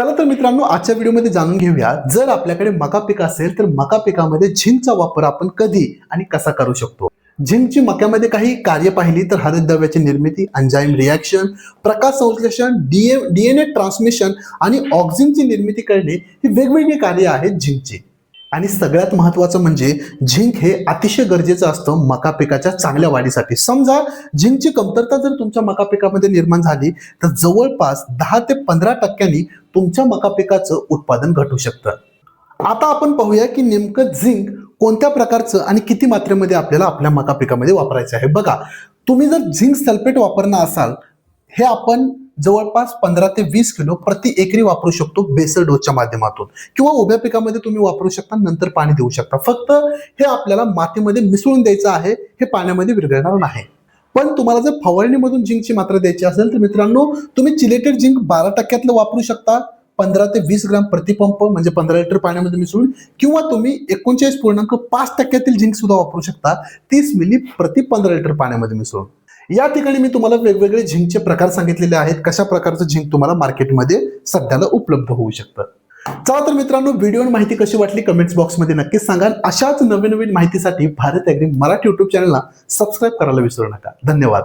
चला तर मित्रांनो आजच्या व्हिडिओमध्ये जाणून घेऊया. जर आपल्याकडे मका पीक असेल तर मका पिकामध्ये झिंकचा वापर आपण कधी आणि कसा करू शकतो? झिंकची मक्यामध्ये काही कार्य पाहिली तर हरित द्रव्याची निर्मिती अंजाईम रिॲक्शन प्रकाश संश्लेषण डीए डीएनए ट्रान्समिशन आणि ऑक्सिजनची निर्मिती करणे ही वेगवेगळी कार्य आहेत झिंकची आणि सगळ्यात महत्वाचं म्हणजे झिंक हे अतिशय गरजेचं असतं मका पिकाच्या चांगल्या वाढीसाठी. समजा झिंकची कमतरता जर तुमच्या मका पिकामध्ये निर्माण झाली तर जवळपास दहा ते पंधरा टक्क्यांनी तुमच्या मका पिकाचं उत्पादन घटू शकतं. आता आपण पाहूया की नेमकं झिंक कोणत्या प्रकारचं आणि किती मात्रेमध्ये आपल्याला आपल्या मका पिकामध्ये वापरायचं आहे. बघा तुम्ही जर झिंक सल्फेट वापरणार असाल हे आपण जवळपास पंधरा ते वीस किलो प्रति एकरी वापरू शकतो बेसल डोसच्या माध्यमातून. किंवा उभ्या पिकामध्ये तुम्ही वापरू शकता नंतर पाणी देऊ शकता. फक्त हे आपल्याला मातीमध्ये मिसळून द्यायचं आहे हे पाण्यामध्ये विरघळणार नाही. पण तुम्हाला जर फवारणीमधून जिंकची मात्रा द्यायची असेल तर मित्रांनो तुम्ही चिलेटेड जिंक बारा टक्क्यातलं वापरू शकता. पंधरा ते वीस ग्राम प्रतिपंप म्हणजे पंधरा लिटर पाण्यामध्ये मिसळून. किंवा तुम्ही एकोणचाळीस पूर्णांक पाच टक्क्यातील जिंक सुद्धा वापरू शकता तीस मिली प्रति पंधरा लिटर पाण्यामध्ये मिसळून. या ठिकाणी मी तुम्हाला वेगवेगळे झिंकचे प्रकार सांगितलेले आहेत. कशा प्रकारचं झिंक तुम्हाला मार्केटमध्ये सध्याला उपलब्ध होऊ शकतं? चला तर मित्रांनो व्हिडिओ माहिती कशी वाटली कमेंट्स बॉक्समध्ये नक्कीच सांगा अशाच नवीन नवीन माहितीसाठी भारत अॅग्री मराठी युट्यूब चॅनलला सबस्क्राईब करायला विसरू नका. धन्यवाद.